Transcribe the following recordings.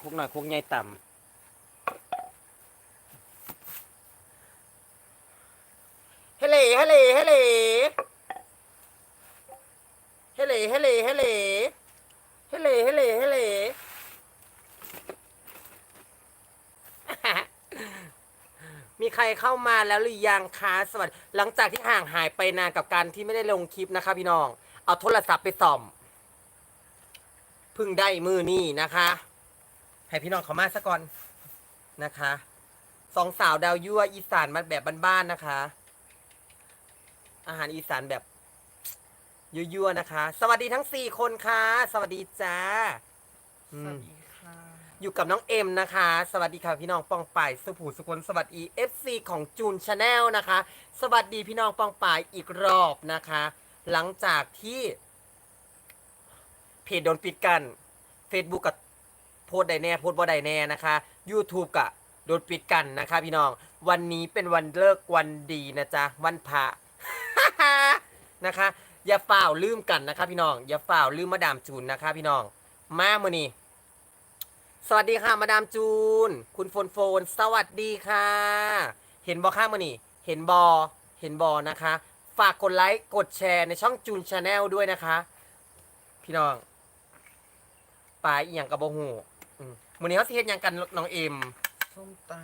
คุกหน่อยคุกใหญ่ต่ำเฮเลเฮเลเฮเลเฮเลเฮเลเฮเลเฮเลเฮเลเฮเลมีใครเข้ามาแล้วหรือยังคะสวัสดีหลังจากที่ห่างหายไปนานกับการที่ไม่ได้ลงคลิปนะคะพี่น้อง เอาโทรศัพท์ไปส่อม เพึ่งได้มือนี่นะคะ ให้พี่น้องเขามาซะก่อนนะคะสองสาวดาวยั่วอีสานมาแบบบ้านๆนะคะ อาหารอีสานแบบยั่วๆนะคะ สวัสดีทั้งสี่คนค่ะ สวัสดีจ้าอืสวัมสดีค่ะ อยู่กับน้องเอ็มนะคะ สวัสดีค่ะพี่น้องปองป่ายสุภูสุคนสวัสดี FC ของจูนชาแนลนะคะ สวัสดีพี่น้องปองป่ายอีกรอบนะคะ หลังจากที่เพจโดนปิดกัน Facebook กับ โพสต์ใดแน่โพสต์บ่ใดแน่นะคะ YouTube กับโดนปิดกันนะคะ พี่น้อง วันนี้เป็นวันเลิกวันดีนะจ๊ะวันพระ นะคะ อย่าเฝ่าลืมกันนะคะ พี่น้อง อย่าเฝ่าลืมมาดามจูนนะคะ พี่น้อง มาเมื่อนี้สวัสดีค่ะมาดามจูน คุณโฟนโฟน สวัสดีค่ะ เห็นบอข้างมานี่ เห็นบอ เห็นบอนะคะ ฝากกดไลค์ กดแชร์ในช่องจูนชาแนลด้วยนะคะ พี่น้องปลาอีหยังกับบหู มวันนี้เขาสิเฮ็ดหยังกันน้องเอ็มส้มต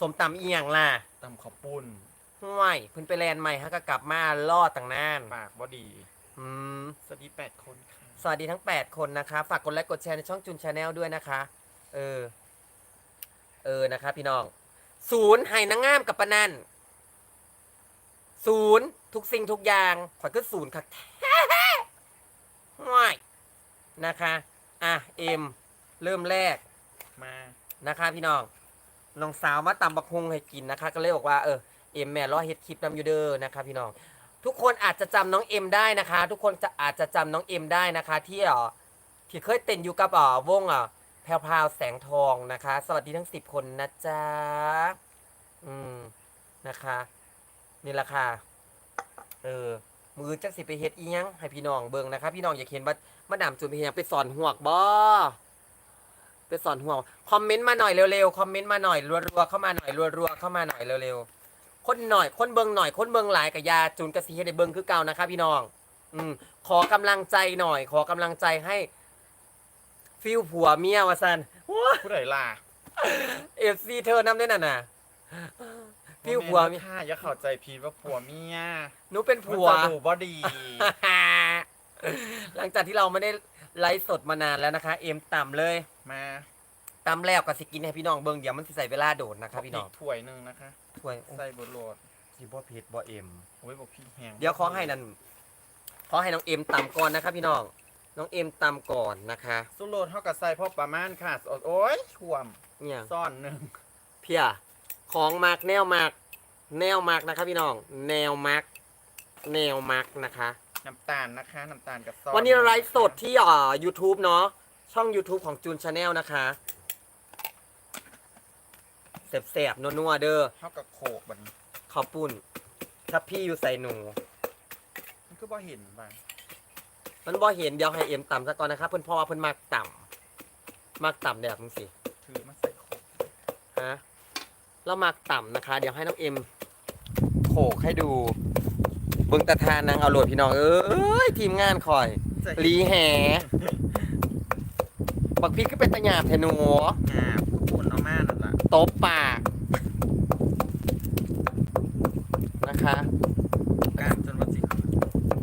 สมตำอีหยังล่ะำตำข้าวปุ้นห่วยเพิ่นไปแลนด์ใหม่ฮะก็กลับมาลอดต่างนานปากบอดี อืม สวัสดีแปดคนค่ะ สวัสดีทั้ง 8 คนนะคะ ฝากกดไลค์กดแชร์ในช่องจูนชาแนลด้วยนะคะ เออ เออนะคะ พี่น้อง ศูนย์ให้นางงามกับปะนันศูนย์ทุกสิ่งทุกอย่างขอยก็ศูนย์ค่ะห่วยนะคะ อะ เอ็ม เริ่มแรก มานะคะพี่น้องน้องสาวมาตำบักฮุงให้กินนะคะ ก็เลยบอกว่าเออเอ็มแม่รอเฮ็ดคลิปนำอยูเดอร์นะคะพี่น้องทุกคนอาจจะจำน้องเอ็มได้นะคะ ทุกคนจะอาจจะจำน้องเอ็มได้นะคะ ที่เอ่อที่เคยเต้นอยู่กับอ่อวงอ่อแพรวพาวแสงทองนะคะ สวัสดีทั้งสิบคนนะจ๊ะอืมนะคะนี่แหละค่ะเออมือจักสิไปเฮ็ดอียังให้พี่น้องเบิ่งนะคะ พี่น้องอย่าเห็นว่ามาดามจูนไปเฮ็ดยังไปสอนหวกบ่ ไปสอนหวกคอมเมนต์มาหน่อยเร็วๆคอมเมนต์มาหน่อยรัวๆเข้ามาหน่อยรัวๆเข้ามาหน่อยเร็วๆคนหน่อยคนเบิงหน่อยคนเบิงหลายกับยาจูนกระสีให้ได้เบิงคือเก่านะคะพี่น้อง อืมขอกำลังใจหน่อย ขอกำลังใจให้ฟิลผัวเมียวะซันผู้ใดล่ะเอฟซีเธอนำได้น่ะน่ะฟิลผัวบ่เมีแม่ยนค่ะอย่าเข้าใจผิดว่าผัวเมียหนูเป็นผัวมันจะดูบอดีหลังจากที่เราไม่ได้ ไลฟ์สดมานานแล้วนะคะ เอ็มต่ำเลยมาต่ำแล้วก็สิกินให้พี่น้องเบิงเดี๋ยวมันสิใส่เวลาโดดนะคะพี่น้องกถ้วยหนึ่งนะคะถ้วยใส่บดโหลดสิบ่เผ็ดบ่เอ็มโอ้ยบอกพี่แหงเดี๋ยวขอให้นั่นขอให้น้องเอ็มต่ำก่อนนะคะพี่น้องน้องเอ็มต่ำก่อนนะคะสุโรดเท่ากับใส่พอประมาณค่ะโอ้ยท่วมเนี่ยซ่อนหนึ่งเพียของมากแนวมากแนวมากนะคะพี่น้อง แนวมากแนวมากนะคะ น้ำตาลนะคะน้ำตาลกับซ่อนวันนี้เราไลฟ์สดที่อ่า YouTube เนาะช่อง YouTube ของจูนชาแนลนะคะแสบๆนัวๆเด้อเท่ากับโขกบัดนข้าวปุ้นถ้าพี่อยู่ใส่หนู มันคือบ่เห็นบ้างมันบ่เห็นเดี๋ยวให้เอ็มต่ำซะก่อนนะครับเพิ่นเพราะว่าเพิ่นมากต่ำมากต่ำแบบนี้สิถือมาใส่โขกฮะเรามากต่ำนะคะ เดี๋ยวให้น้องเอ็มโขกให้ดู เบิ่งตาทานนางเอาโหลดพี่น้องเอ้ยทีมงานคอยจะลีแหบักพริกก็เป็นตะหยาบแทหนูงาบปุ่นเอามานั่นล่ะตบปาก นะคะการจนวันสิ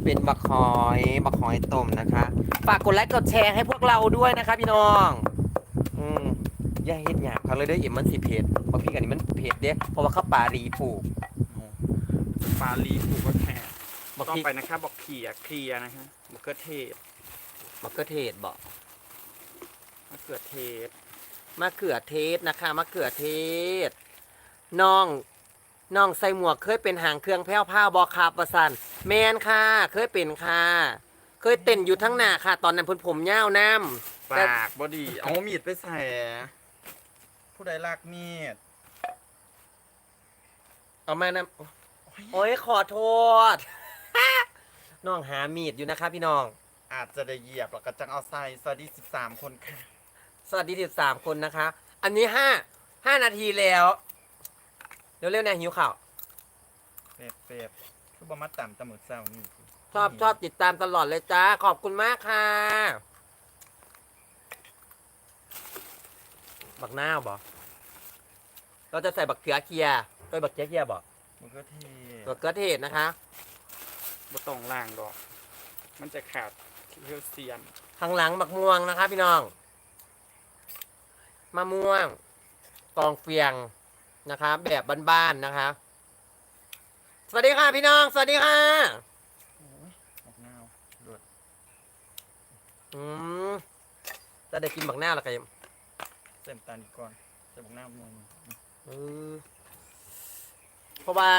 เป็นบักหอยบักหอยต้มนะคะ ฝากกดไลค์กดแชร์ให้พวกเราด้วยนะคะพี่น้องอืมอย่าเฮ็ดหยาบเขาเลยเด้อเอ็มมันสิเผ็ดบักพริกอันนี้มันเผ็ดเด้เพราะว่าข้าวปลารีผูกปลาลีผูกก็แค่ บักต่อพริกไปนะคะบอกเขียเคลียร์นะคะมะเขือเทศมะเขือเทศบอกมะเขือเทศมะเขือเทศนะคะมะเขือเทศน้องน้องใส่หมวกเคยเป็นหางเครื่องแพ้วผ้าบอคาบประสันแมนค่ะ เคยเป็นค่ะ เคยเต้นอยู่ทั้งหน้าค่ะ ตอนนั้นเพิ่นผมยาวน้ำปากบอดีเอามีดไปใส่ ผู้ใดลากมีดเอามานะโอ้ยขอโทษ น้องหามีดอยู่นะคะพี่น้อง อาจจะได้เหยียบแล้วก็จังเอาใส่สวัสดี13คนค่ะ สวัสดีสิบสามคนนะคะ อันนี้ห้าห้านาทีแล้ว เร็วๆนะหิวข่าวเฟบเฟบคือบ่มาต่ำตะหมึกเศร้านี่ชอบชอบติดตามตลอดเลยจ้า ขอบคุณมากค่ะ บักหน้าวบอเราจะใส่บักเขือเคียโดยบักเขือเคียบอมันก็เท่บักเขือเทศนะคะ บ่ต้องล่างดอก มันจะขาดเรียวเซียนข้างหลังบักม่วงนะคะพี่น้อง มะม่วงกองเฟียงนะคะแบบบ้านๆนะคะสวัสดีค่ะพี่น้อง สวัสดีค่ะโอ้ยออกนาวหลดอืมจะได้กินบักหน้าวแล้วกันเต็มตาลอีกก่อนจะบอกหน้าม่วงเออเพราะว่า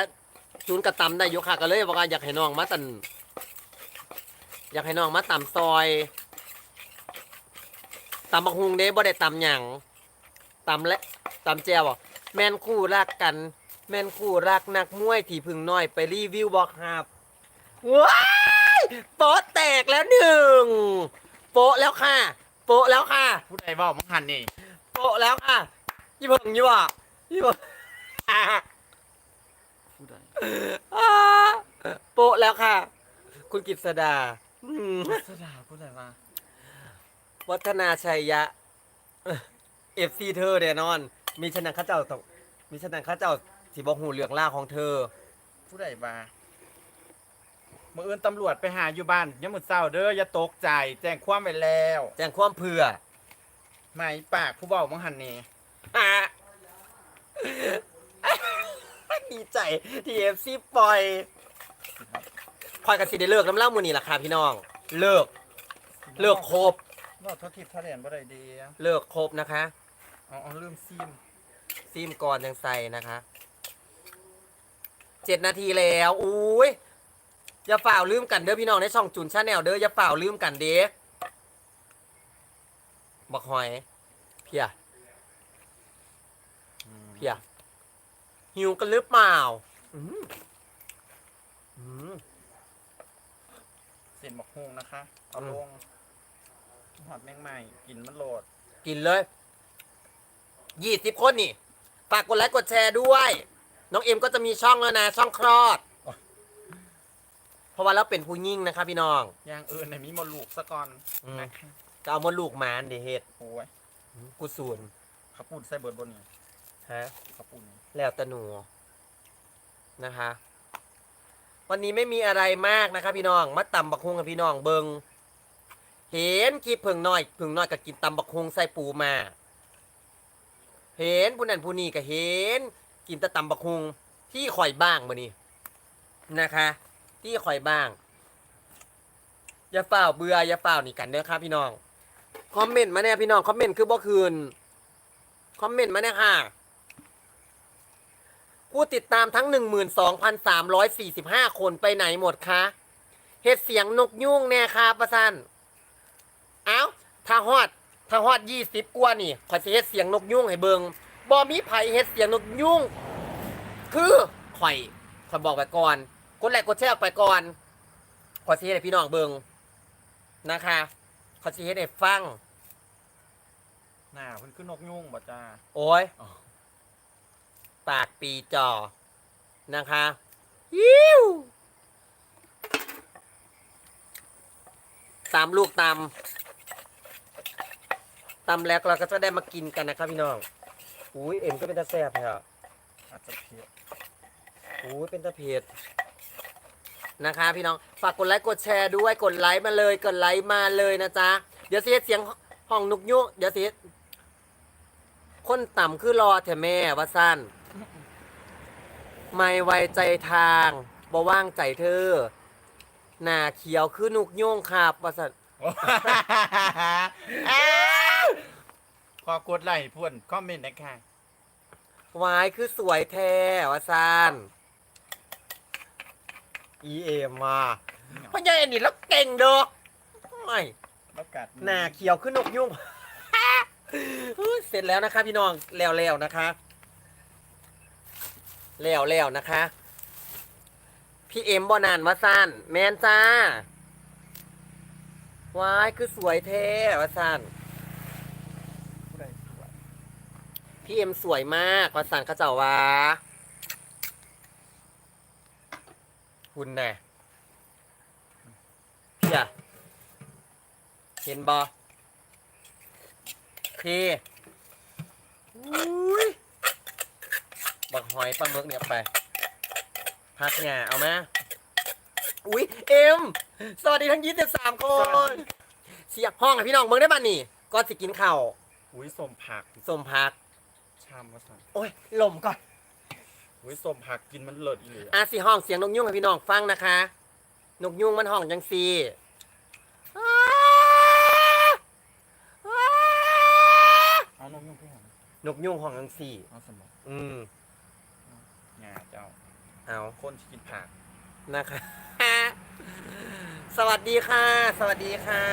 จูนกระตำได้อยู่ค่ะก็เลยบอกว่าอยากให้น้องมาตันอยากให้น้องมาตำซอยตำบักฮุงเด้บ่ได้ตำหยังตำและตำแจวบ่แม่นคู่รักกัน แม่นคู่รักนักมวยที่พึ่งน้อยไปรีวิวบอกครับว้ายโป๊ะแตกแล้วหนึ่งโป๊ะแล้วค่ะ โป๊ะแล้วค่ะ ผู้ใดบอกมังหันนี่ โปะแล้วค่ะยี่เพิ่งยี่ว่ะยี่เพิ่งอ่าผู้ใดอ่า โปะแล้วค่ะ คุณกิษดาอืมสดาผู้ใดมาวัฒนาชัยยะเอฟซีเธอแน่นอน มีชนะข้าเจ้าต้องมีชนะข้าเจ้าที่บอกหูเหลืองล่างของเธอผู้ใดมาเมื่ออื่นตำรวจไปหาอยู่บ้านยังมือเศร้าเด้ออย่าตกใจ แจ้งความไปแล้ว แจ้งความเผื่อไม่ปากผู้บอกมังหันนี่ อ่า ดีใจที่เอฟซีปล่อยพลอยกันสิได้เลิกน้ำเล่ามือนี่แหละค่ะพี่น้อง เลิก เลิกครบรอดเท่าทิพย์เท่าเหรียญบ่ได้ดีอะเลิกครบนะคะเอาเอาลืมซิมซิมก่อนยังใส่นะคะเจ็ดนาทีแล้วอุ้ยอย่าฝ่าลืมกันเด้อพี่น้องในช่องจุนชาแนลเด้ออย่าฝ่าลืมกันเด้บักหอย เพียอืมเพีย หิวกันหรือเปล่าอืมอืมเส้นบักฮุงนะคะเอาอืมลงหอดแมงใหม่กินมันโหลด กินเลย ยี่สิบคนนี่ ฝากกดไลค์กดแชร์ด้วย น้องเอ็มก็จะมีช่องแล้วนะ ช่องคลอด เพราะว่าเราเป็นผู้ยิ่งนะคะพี่น้อง อย่างอื่นในมีหมดลูกซะก่อนอืม นะคะจะเอามดลูกหมานเดเฮ็ดโอ้ยกูสูนข้าวปุ้นใส่เบิร์ดบนนี่ฮะข้าวปุ้นนี่ แล้วแตะหนูนะคะ วันนี้ไม่มีอะไรมากนะคะ พี่น้องมาตำบักฮุงกับพี่น้องเบิงเห็นคลิปเพิ่งน้อยเพิ่งน้อยก็กินตำบักฮุงใส่ปูมา เห็นผู้นั้นผู้นี้ก็เห็น กินแต่ตำบักฮุงที่ข่อยบ้างมื้อนี้นะคะ ที่ข่อยบ้างอย่าเฝ้าเบื่ออย่าเฝ้านี่กันเด้อครับพี่น้องคอมเมนต์มาแน่พี่น้องคอมเมนต์คือบ่คืนคอมเมนต์มาแน่ค่ะ ผู้ติดตามทั้ง 12,345 คนไปไหนหมดคะเฮ็ดเสียงนกยุ่งแน่ค่ะประสันเอ้าถ้าฮอดถ้าฮอด20กว่านี่ขอยสิเฮ็ดเสียงนกยุ่งให้เบิงบ่มีไผเฮ็ดเสียงนกยุ่ง คือข่อยข่อยบอกไปก่อนกดไลค์กดแชร์ออกไปก่อนขอยสิเฮ็ดให้พี่น้องเบิงนะคะขอยสิเฮ็ดให้ฟัง หน้าเพิ่นคือนกยุ่งบ่จ้า โอ้ย อ๋อ ปากปีจอนะคะยิวตามลูกตามตำแล้วเราก็จะได้มากินกันนะครับพี่น้อง อุ้ยเอ็มก็เป็นตาแซ่บแท้อะอาจจะเพี้ยอุ้ยเป็นตาเผ็ดนะคะพี่น้อง ฝากกดไลค์กดแชร์ด้วย กดไลค์มาเลย กดไลค์มาเลยนะจ๊ะ เดี๋ยวเสียเสียงห้องนุกยุกเดี๋ยวเสียคนต่ำคือรอเถอะแม่ว่าสั้น ไม่ไว้ใจทางบ่ว่างใจเธอ หน้าเขียวคือนุกโยงครับว่าสันขอกดไลค์พ่วนคอมเมนต์นะคะวายคือสวยแท้ว่าสันอีเอมมาเพราะยายอันนี้แล้วเก่งเด้อไม่แล้วกัดหน้าเขียวขึ้นนกยุ่ง เสร็จแล้วนะคะพี่น้องแล้วแล้วนะคะ แล้วแล้วนะคะ พี่เอ็มบอนานวาซันแมนจ้าวายคือสวยแท้วาซันพี่เอ็มสวยมากประสานเขาเจ้าวาคุณแน่พี่อะเห็นบอพี่อุ้ย บักหอยปลาหมึกเนี่ยไป พักเนี่ยเอามาอุ้ยเอ็ม สวัสดีทั้ง23คน เสียบห้องให้พี่น้องเมืองได้บ้านนี่ก็สิกินข้าวอุ้ยสมผักสมพัก ชามว่าสั่นโอ้ยลมก่อน อุ้ยสมผักกินมันเลิศอีหลีอะอาสิห้องเสียงนกยุ่งให้พี่น้องฟังนะคะ นกยุ่งมันห้องจังซีอ้าอ้าเอานมยุ่งพี่หอมนกยุ่งห้องจังซีเอาสมองอืม งาเจ้าเอาคนที่กินผักนะคะ สวัสดีค่ะ สวัสดีค่ะ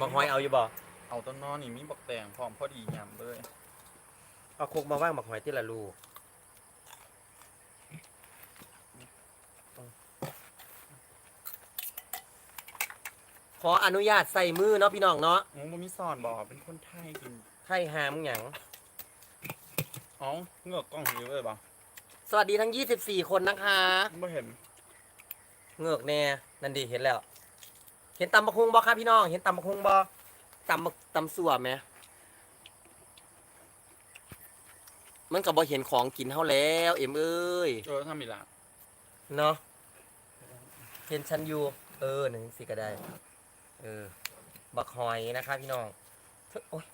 บอกหอยเอาอยู่บ่เอาต้นนอนนี่มีบักแตงพร้อมพอดียำเลยเอาคุกมาว่างบอกหอยที่ละลูกขออนุญาตใส่มือเนาะพี่น้องเนาะอ๋อมันมีสอนบอกเป็นคนไทยกินไข่หามหยัง อ๋อเหงือกกล้องหิวเลยบ่สวัสดีทั้ง 24 คนนะคะ ไม่เห็นเงือกแน่นั่นดีเห็นแล้ว เห็นตำบักฮุงบ่ครับพี่น้อง เห็นตำบักฮุงบ่ตำบักตำสัวไหมมันก็บ่เห็นของกินเฮาแล้ว เอ็มเอ้ยเออถ้ามีละเนาะเห็นฉันอยู่ เออหนึ่งสิก็ได้ เออ บักหอยนะคะพี่น้องเธอโอ๊ย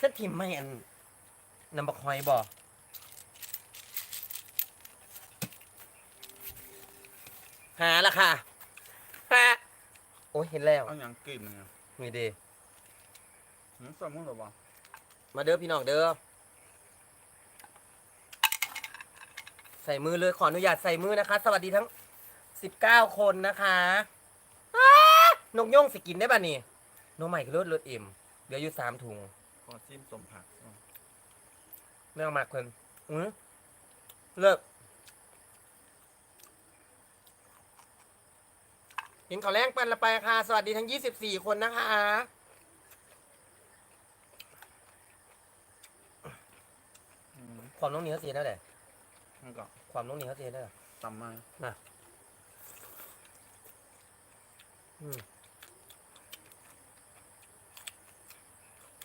ฉันทิมไม่อัน นำบักหอยบ่หาละค่ะฮะโอ้ยเห็นแล้วเอาอย่างกลิ่นเนี่ยมีเดีหืมสมมึงหรอบ่มาเด้อพี่น้องเด้อใส่มือเลยขออนุญาตใส่มือนะคะ สวัสดีทั้ง19คนนะคะอ้านกย่งสิกินได้ป่ะนี่น้องใหม่ก็เลือดเลือดเอ็มเหลืออยู่สามถุง ขอจิ้มสมผักอ๋อ ไม่เอามากคนอือเลิกกินข้าวแรงปันละไปค่ะ สวัสดีทั้ง 24 คนนะคะอืมความน้องเหนียวเสียได้แหละมันก็ความน้องเหนียวเสียได้แหละตำมาอืม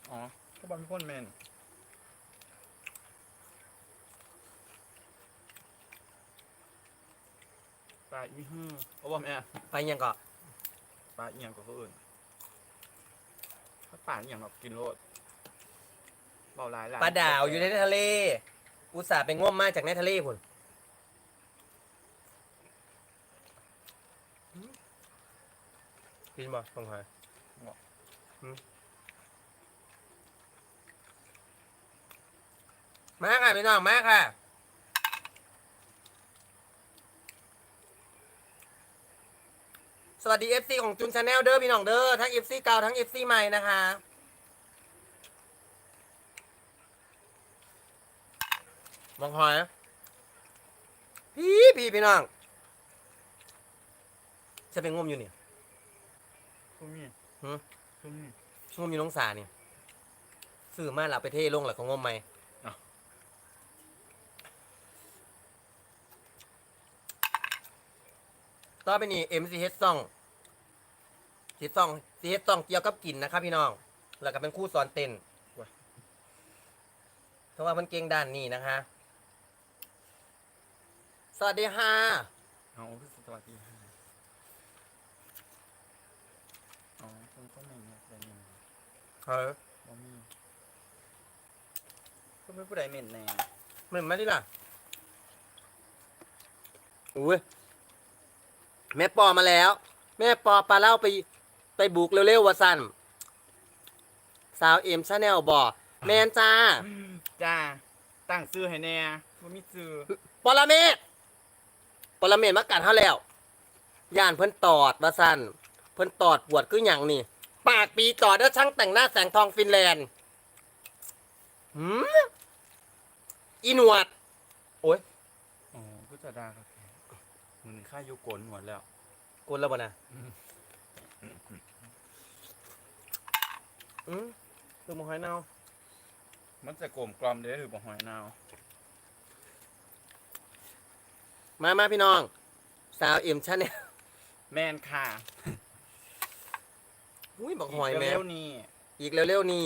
อ๋อก็บางคนเมน ปลาอีฮื้อโอ้บ่แม่ไปยังก่อนปลาอีหยังกับเขาอื่นถ้าปลาอีหยังแบบกินโลดเบาหลายหลายปลาดาวอยู่ในทะเล อุตส่าห์ไปง่วมมาจากในทะเลพุ่นกินบ่ต้องหาหืมมาค่ะพี่น้องมาค่ะ สวัสดี FC ของจุนชาแนลเด้อพี่น้องเด้อทั้ง FC เก่าทั้ง FC ใหม่นะคะ มองหอยพี่พี่พี่น้องจะเป็นงมอยู่เนี่ยทุกนี่หืมทุกนี่งมอยู่น้องสาเนี่ยซื้อมาหลับไปเทลงหลักของงมไหม อ้าว ต่อไปนี่ MCH ซ่องสิซ่อง CH ซ่องเกี่ยวกับกินนะครับพี่น้อง แล้วก็เป็นคู่สอนเต้นเพราะว่ามันเก่งด้านนี้นะคะ สวัสดีค่ะเอาคือสวัสดีค่ะอ๋อคุณก็ไม่มีอะไรนี่เฮ้ยบ่มีก็ไม่ผู้ใดเหม็นแน่เหมือนมาดิล่ะอุ้ย แม่ปอมาแล้ว แม่ปอปลาเล่าไปไปบุกเร็วๆว่าสั้นสาวเอ็มชาแนลบอกแมนจ้าจ้าตั้งซื้อให้แน่บ่มีซื้อปรเมศปรเมศมากัดเขาแล้วย่านเพิ่นตอดว่าสั้นเพิ่นตอดปวดคืออย่างนี่ ปากปีตอดแล้วช่างแต่งหน้าแสงทองฟินแลนด์หืมอีหนวด โอ้ยอ๋อผู้จัดดาค รับมันค่ายุโกนหนวดแล้วกลแล้วบ่นะอืมคือมะหอยเน่ามันจะกลมกล่อมเด้อหรือบ่หอยนาวมามาพี่น้อง สาวเอ็มชาแนลแม่นค่ะอุ้ยบอกหอยแม่เร็วๆนี่อีกเร็วๆนี่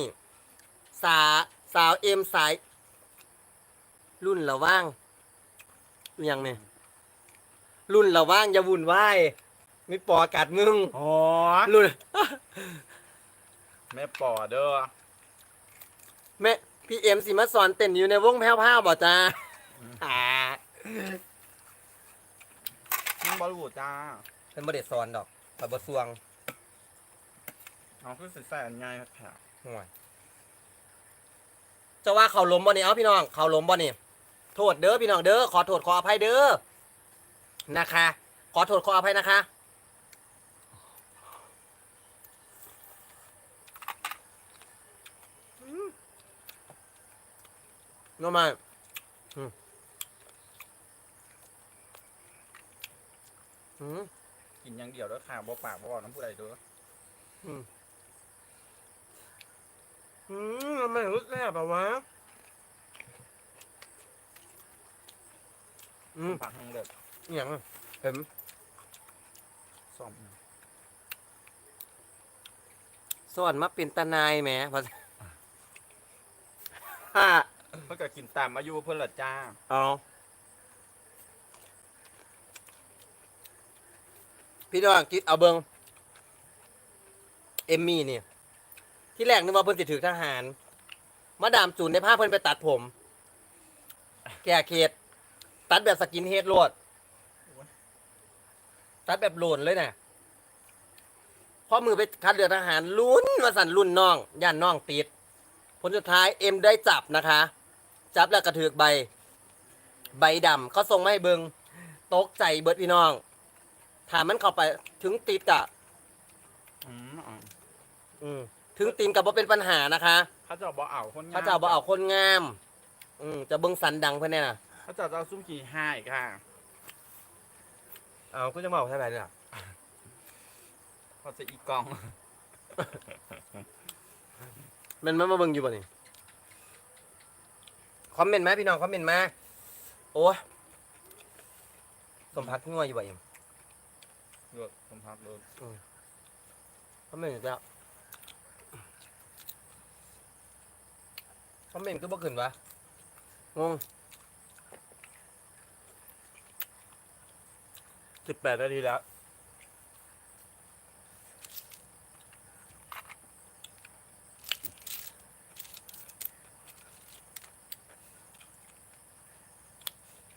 สาสาวเอ็มสาย รุ่นละว่างอหยังเนี่ย รุ่นละว่างอย่าวุ่นวายมีปอกัดมึงโอ้รุ่น แม่ปอเด้อแม่พี่เอ็มสิมาสอนเต้นอยู่ในวงแพ้วๆบ่จ้าอ่ามึงบ่รู้จ้าเป็นบ่ได้สอนดอกแต่บ่สวงเอาคือสิใส่อันใหญ่แถวห่วยจะว่าเขาล้มบ่นี่เอาพี่น้อง เขาล้มบ่นี่โทษเด้อพี่น้องเด้อขอโทษขออภัยเด้อ นะคะ ขอโทษขออภัยนะคะน้องมาอืมอืมกินอย่างเดียวเด้อค่ะบ่ปากบ่บอกน้ำผู้ใดเด้ออืมทำไมรู้แซ่บอะวะอืมปากแห้งเด้อ อหย่างอะเห็นซ่อมสอนมาเป็นตานายแหมพอฮ่าเพิ่นก็กินตามอายุเพิ่นละจ้าเอาพี่น้องคิดเอาเบิงเอมมี่เนี่ยที่แรกนึกว่าเพิ่นจะถือทหาร มาดามจูนในภาพเพิ่นไปตัดผม แก่เขตตัดแบบสกินเฮดโลด ตัดแบบโหลนเลยนะพอมือไปคัดเลือกทหารลุ้นมาสั่นรุ่นน้อง ย่านน้องติด ผลสุดท้ายเอ็มได้จับนะคะ จับแล้วกระถือกใบ ใบดำเขาส่งมาให้เบิงตกใจเบิดพี่น้อง ถามมันเข้าไปถึงติดอะอืมอ๋ออืมถึงตีนกับว่าเป็นปัญหานะคะ เขาเจะบ่เอาคนงมเขาจะเอาบ่เอาคนงาม อืมจะเบิงสันดังเพื่อนเนี่ยนะ เขาเจะเอาซุ้มกี่ห้าอีกค่ะ เอาก็จะมาเอาใช่ไหมเนี่ยเขาจะอีกกองมันมันมาเบิงอยู่บ่นี่คอมเมนต์ไหมพี่น้องคอมเมนต์มาโอ้ยสมพักงัวอยู่บ่เอ็มเลือกผมพักเลยคอมเมนต์อยู่แล้วคอมเมนต์ก็บ่ขึ้นวะงง สิบแปดนาทีแล้ว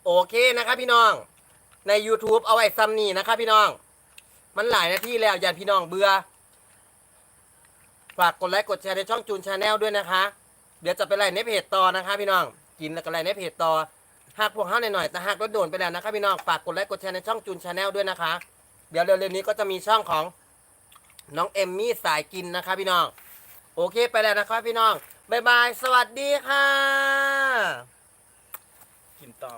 โอเคนะครับพี่น้อง ใน YouTube เอาไว้ซ้ำนี่นะครับพี่น้อง มันหลายนาทีแล้วอย่าพี่น้องเบื่อ ฝากกดไลค์กดแชร์ในช่องจูนชาแนลด้วยนะคะ เดี๋ยวจะไปไล่ในเพจต่อนะคะพี่น้อง กินแล้วก็ไล่ในเพจต่อ หากพวกเขาหน่อยๆแต่หากรถโดนไปแล้วนะคะพี่น้องฝากกดไลค์กดแชร์ในช่องจูนชาแนลด้วยนะคะ เดี๋ยวเร็วๆนี้ก็จะมีช่องของน้องเอมมี่สายกินนะคะพี่น้อง โอเคไปแล้วนะครับพี่น้องบ๊ายบาย สวัสดีค่ะ กินต่อ